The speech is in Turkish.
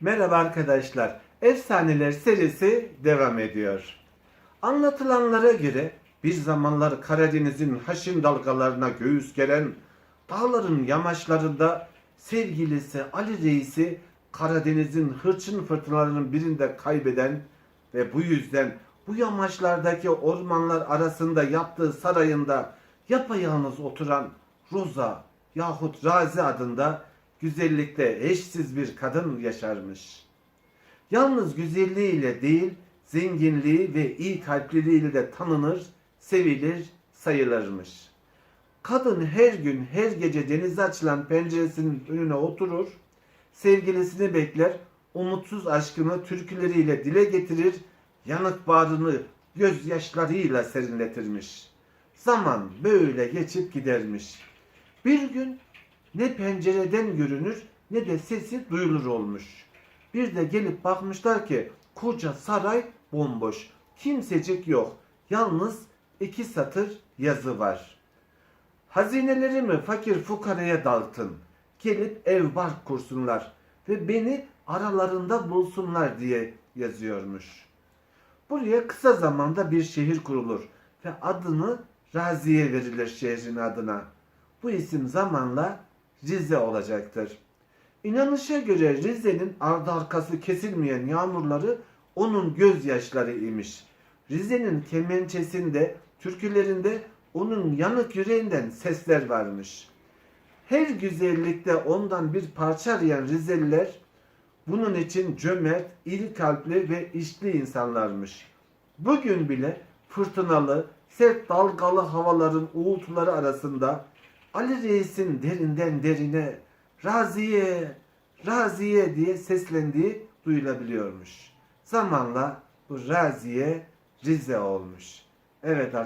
Merhaba arkadaşlar. Efsaneler serisi devam ediyor. Anlatılanlara göre bir zamanlar Karadeniz'in haşin dalgalarına göğüs geren dağların yamaçlarında sevgilisi Ali Reis'i Karadeniz'in hırçın fırtınalarının birinde kaybeden ve bu yüzden bu yamaçlardaki ormanlar arasında yaptığı sarayında yapayalnız oturan Roza yahut Razi adında güzellikte eşsiz bir kadın yaşarmış. Yalnız güzelliğiyle değil, zenginliği ve iyi kalpliliğiyle de tanınır, sevilir, sayılırmış. Kadın her gün, her gece denize açılan penceresinin önüne oturur, sevgilisini bekler, umutsuz aşkını türküleriyle dile getirir, yanık bağrını gözyaşlarıyla serinletirmiş. Zaman böyle geçip gidermiş. Bir gün ne pencereden görünür ne de sesi duyulur olmuş. Bir de gelip bakmışlar ki koca saray bomboş. Kimsecik yok. Yalnız iki satır yazı var. Hazinelerimi fakir fukaraya dağıtın. Gelip ev bark kursunlar ve beni aralarında bulsunlar diye yazıyormuş. Buraya kısa zamanda bir şehir kurulur ve adını Raziye verilir şehrin adına. Bu isim zamanla Rize olacaktır. İnanışa göre Rize'nin ardı arkası kesilmeyen yağmurları onun gözyaşları imiş. Rize'nin kemençesinde, türkülerinde onun yanık yüreğinden sesler varmış. Her güzellikte ondan bir parça arayan Rizeliler bunun için cömert, iri kalpli ve işli insanlarmış. Bugün bile fırtınalı, sert dalgalı havaların uğultuları arasında Ali Reis'in derinden derine Raziye, Raziye diye seslendiği duyulabiliyormuş. Zamanla bu Raziye Rize olmuş. Evet